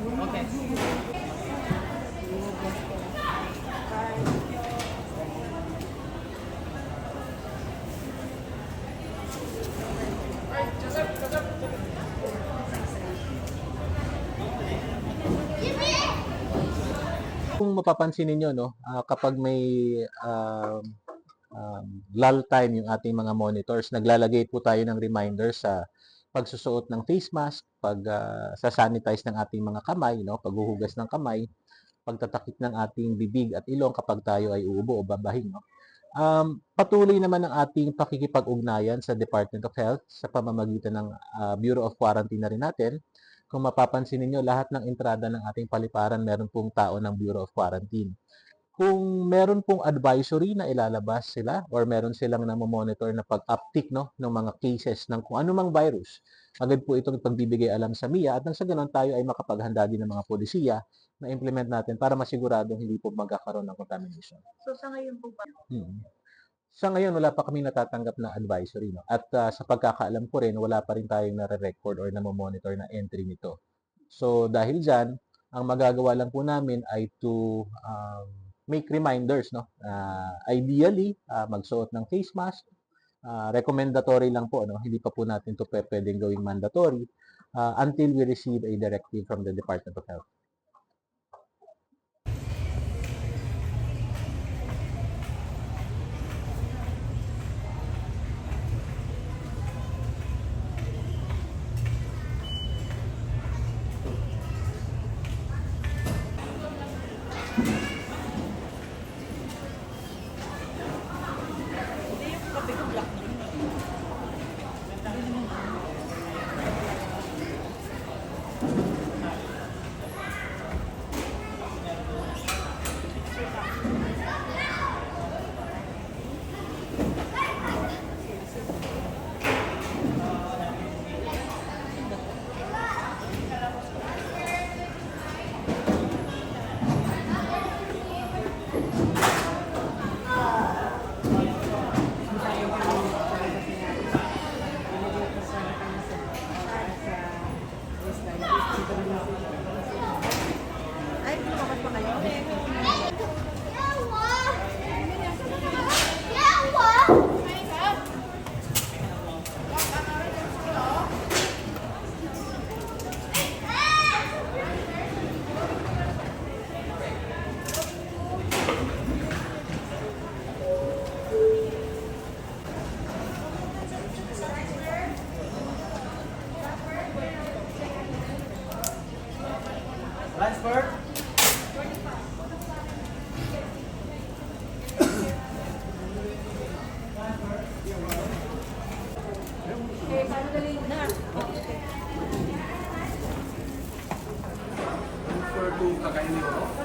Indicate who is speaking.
Speaker 1: Okay. Kung mapapansin niyo no, uh, kapag may uh, um, lull time yung ating mga monitors, naglalagay po tayo ng reminder sa pagsusuot ng face mask, pag ah, sa sanitize ng ating mga kamay, no, paghuhugas ng kamay, pagtatakip ng ating bibig at ilong kapag tayo ay uubo o babahing, no. Um, patuloy naman ang ating pakikipag-ugnayan sa Department of Health sa pamamagitan ng ah, Bureau of Quarantine na rin natin. Kung mapapansin ninyo, lahat ng entrada ng ating paliparan meron pong tao ng Bureau of Quarantine. Kung meron pong advisory na ilalabas sila or meron silang namomonitor na pag-uptick no, ng mga cases ng kung anumang virus, agad po itong pagbibigay alam sa MIA at nang sa ganon tayo ay makapaghanda din ng mga polisiya na implement natin para masiguradong hindi po magkakaroon ng contamination.
Speaker 2: So sa ngayon po ba,
Speaker 1: Mm. Sa ngayon, wala pa kami natatanggap na advisory. No? At ah, sa pagkakaalam ko rin, wala pa rin tayong nare-record or namomonitor na entry nito. So dahil dyan, ang magagawa lang po namin ay to um, make reminders. No? Ah, ideally, ah, magsuot ng face mask. Ah, recommendatory lang po. No? Hindi pa po natin to pe- pwedeng gawing mandatory ah, until we receive a directive from the Department of Health.
Speaker 2: ay lumabas pa
Speaker 3: acá en el